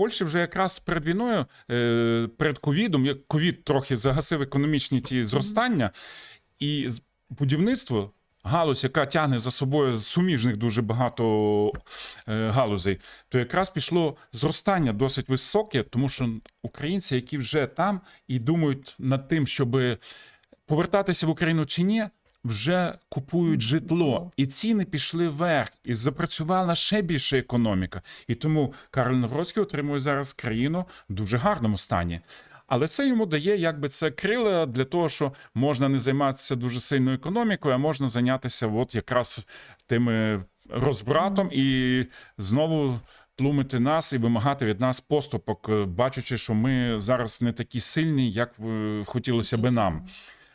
Польщі вже якраз перед війною, е, перед ковідом, як ковід трохи загасив економічні ті зростання, і будівництво. Галузь, яка тягне за собою суміжних дуже багато е, галузей, то якраз пішло зростання досить високе, тому що українці, які вже там і думають над тим, щоб повертатися в Україну чи ні, вже купують житло, і ціни пішли вверх, і запрацювала ще більше економіка. І тому Карл Навроцький отримує зараз країну в дуже гарному стані. Але це йому дає якби це крила для того, що можна не займатися дуже сильною економікою, а можна зайнятися от якраз тими розбратом і знову тлумити нас і вимагати від нас поступок, бачачи, що ми зараз не такі сильні, як е, хотілося би нам.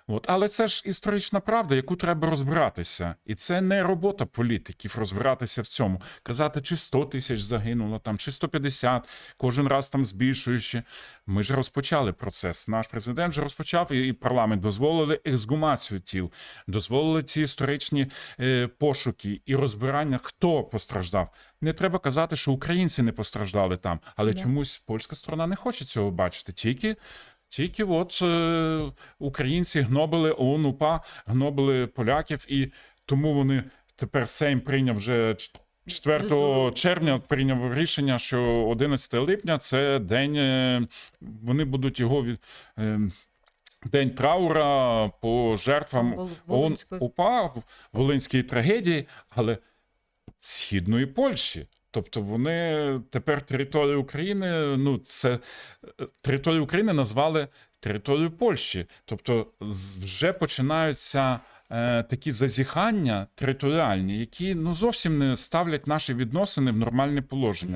От, але це ж історична правда, яку треба розбиратися. І це не робота політиків розбиратися в цьому. Казати, чи 100 тисяч загинуло там, чи 150, кожен раз там збільшуючи. Ми ж розпочали процес. Наш президент вже розпочав, і парламент дозволили ексгумацію тіл, дозволили ці історичні е, пошуки і розбирання, хто постраждав. Не треба казати, що українці не постраждали там, але Да. чомусь польська сторона не хоче цього бачити. Тільки тільки от е, українці гнобили ОУН УПА, гнобили поляків, і тому вони тепер Сейм прийняв вже 4 червня прийняв рішення, що 11 липня це день. е, Вони будуть його від. е, День траура по жертвам Волинської. УПА в Волинській трагедії, але східної Польщі. Тобто вони тепер територію України, ну це е, територію України назвали територією Польщі. Тобто вже починаються е, такі зазіхання територіальні, які ну зовсім не ставлять наші відносини в нормальне положення.